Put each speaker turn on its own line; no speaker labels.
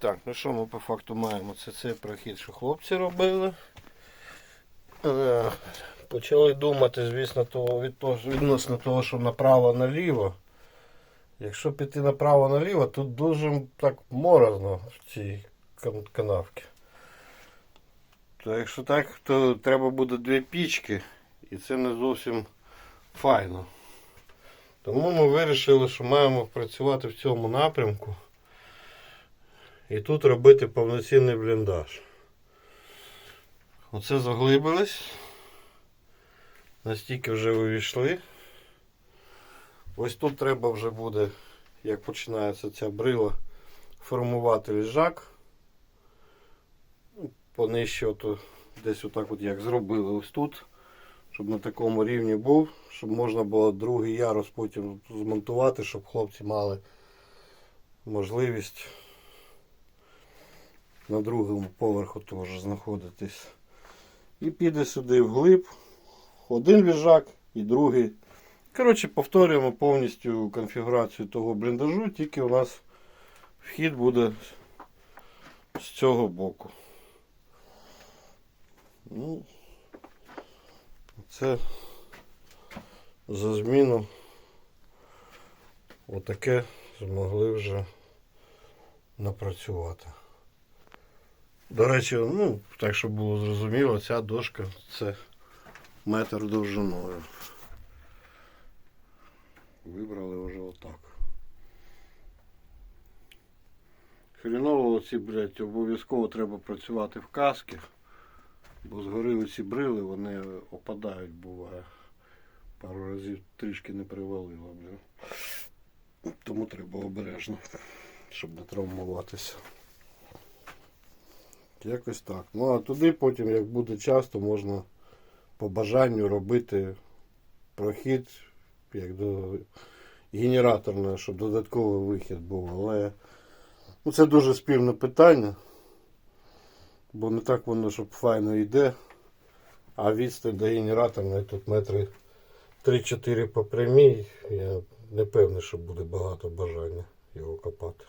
Так, ну що ми по факту маємо? Це цей прохід, що хлопці робили. Почали думати, звісно, того, від того, відносно того, що направо-наліво. Якщо піти направо-наліво, тут дуже так морозно в цій канавці. То якщо так, то треба буде дві пічки, і це не зовсім файно. Тому ми вирішили, що маємо працювати в цьому напрямку. І тут робити повноцінний бліндаж. Оце заглибились. Настільки вже увійшли. Ось тут треба вже буде, як починається ця брила, формувати ліжак. Понижче ото, десь отак от як зробили ось тут. Щоб на такому рівні був, щоб можна було другий ярус потім змонтувати, щоб хлопці мали можливість на другому поверху теж знаходитись. І піде сюди вглиб. Один ліжак і другий. Коротше, повторюємо повністю конфігурацію того бліндажу, тільки у нас вхід буде з цього боку. Ну, це за зміну отаке змогли вже напрацювати. До речі, ну, так щоб було зрозуміло, ця дошка це метр довжиною. Вибрали вже отак. Хріново оці, блядь, обов'язково треба працювати в каски, бо згори оці брили, вони опадають, буває. Пару разів трішки не привалило, блін. Тому треба обережно, щоб не травмуватися. Якось так. Ну а туди потім, як буде час, то можна по бажанню робити прохід як до генераторного, щоб додатковий вихід був. Але ну, це дуже спірне питання, бо не так воно, щоб файно йде. А відстань до генераторної тут метри 3-4 по прямій. Я не певний, що буде багато бажання його копати.